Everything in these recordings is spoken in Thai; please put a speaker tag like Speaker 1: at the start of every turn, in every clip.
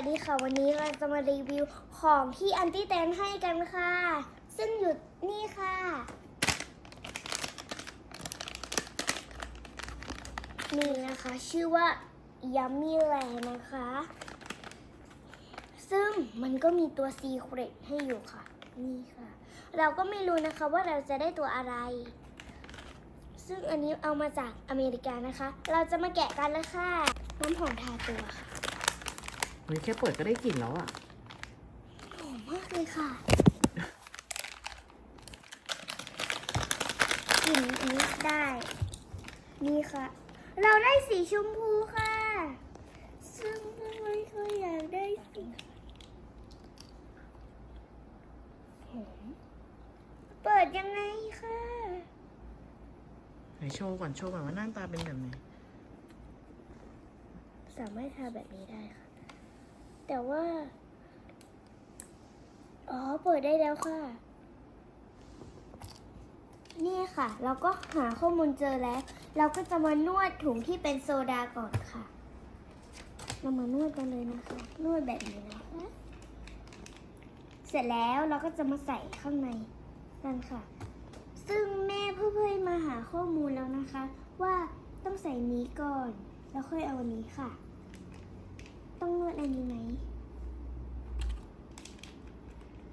Speaker 1: วัสดีค่ะ วันนี้เราจะมารีวิวของที่อันตี้แตนให้กันค่ะ ซึ่งอยู่นี่ค่ะ นี่นะคะ ชื่อว่า Yummy Land นะคะ ซึ่งมันก็มีตัว Secret ให้อยู่ค่ะ นี่ค่ะ เราก็ไม่รู้นะคะว่าเราจะได้ตัวอะไร ซึ่งอันนี้เอามาจากอเมริกานะคะ เราจะมาแกะกันเลยค่ะ น้ำหอมทาตัวค่ะ
Speaker 2: เฮ้ยแค่เปิดก็ได้กลิ่นแล้วอะ
Speaker 1: หอมมากเลยค่ะกลิ่นอันนี้ได้ นี่ค่ะ เราได้สีชมพูค่ะ ซึ่งไม่ค่อยอยากได้สีหอมเปิดยังไงค่ะ
Speaker 2: ไหนโชว์ก่อนโชว์ก่อนว่าหน้าตาเป็นแบบไหน
Speaker 1: สามารถทาแบบนี้ได้ค่ะ แต่ว่า อ๋อ เปิดได้แล้วค่ะ นี่ค่ะ เราก็หาข้อมูลเจอแล้ว เราก็จะมานวดถุงที่เป็นโซดาก่อนค่ะ เรามานวดกันเลยนะคะ นวดแบบนี้นะคะ เสร็จแล้วเราก็จะมาใส่ข้างในกันค่ะ ซึ่งแม่เพื่อนๆมาหาข้อมูลแล้วนะคะ ว่าต้องใส่นี้ก่อน แล้วค่อยเอาอันนี้ค่ะ ต้องนวดอันนี้ไหม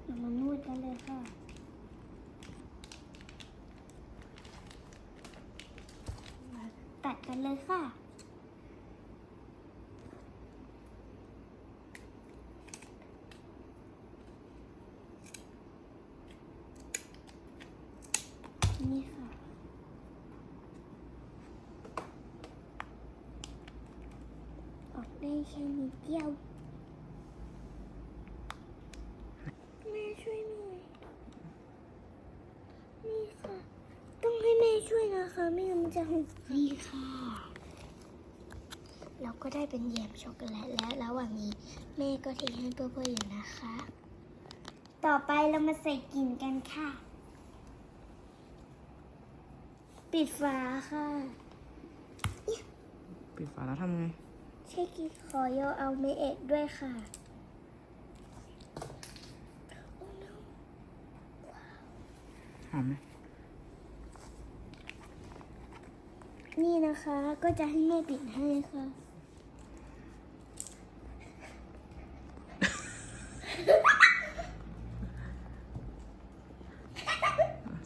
Speaker 1: เรามานวดกันเลยค่ะมาตัดกันเลยค่ะนี่ค่ะ ออก ได้แค่นิดเดียว แม่ช่วยหน่อย นี่ค่ะ ต้องให้แม่ช่วยนะคะ ไม่งั้นมันจะหกนี่ค่ะ เราก็ได้เป็นแยมช็อกโกแลตแล้วระหว่างนี้ แม่ก็เทให้เพื่อนๆอยู่นะคะ ต่อไปเรามาใส่กลิ่นกันค่ะ ปิดฝาค่ะ
Speaker 2: ปิดฝาแล้วทำไง
Speaker 1: ใช่กิขอโยเอาเมเอะด้วยค่ะ
Speaker 2: หอมไหม
Speaker 1: นี่นะคะก็จะให้แม่ปิดให้ค่ะ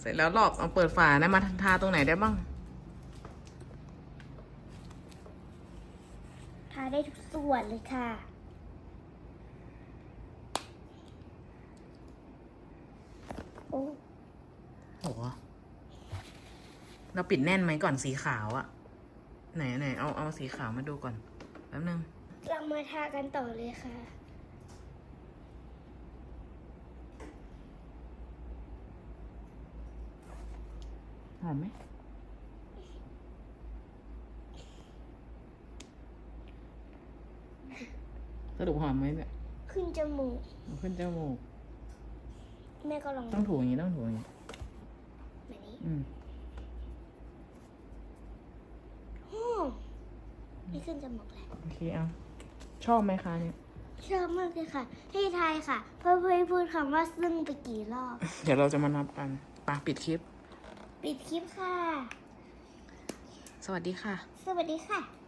Speaker 2: เสร็จแล้วหลอกเอาเปิดฝานะมาทาตรงไหนได้บ้าง
Speaker 1: ทา ได้ทุกส่วนเลยค่ะ โอ้
Speaker 2: โหเราปิดแน่นไหมก่อนสีขาวอะไหนไหนเอาเอาสีขาวมาดูก่อนแป๊บนึง
Speaker 1: เรามาทากันต่อเลยค่ะ
Speaker 2: หอมไหม สรุปหอมไหมเนี่ย
Speaker 1: ขึ้นจมูก
Speaker 2: ขึ้นจมูก
Speaker 1: แม่ก็ลอง
Speaker 2: ต้องถูอย่างนี้ต้องถูอย่างนี้
Speaker 1: แบบนี้
Speaker 2: อืม
Speaker 1: โอ้ไม่ขึ้นจมูกแล้ว
Speaker 2: โอเคเอาชอบไหมคะเนี่ย
Speaker 1: ชอบมากเลยค่ะ ให้ทายค่ะ เพื่อนๆพูดคำว่าซึ่งไปกี่รอบ
Speaker 2: เดี๋ยวเราจะมานับกันปะปิดคลิป
Speaker 1: ปิดคลิปค่ะ
Speaker 2: สวัสดีค่ะ
Speaker 1: สวัสดีค่ะ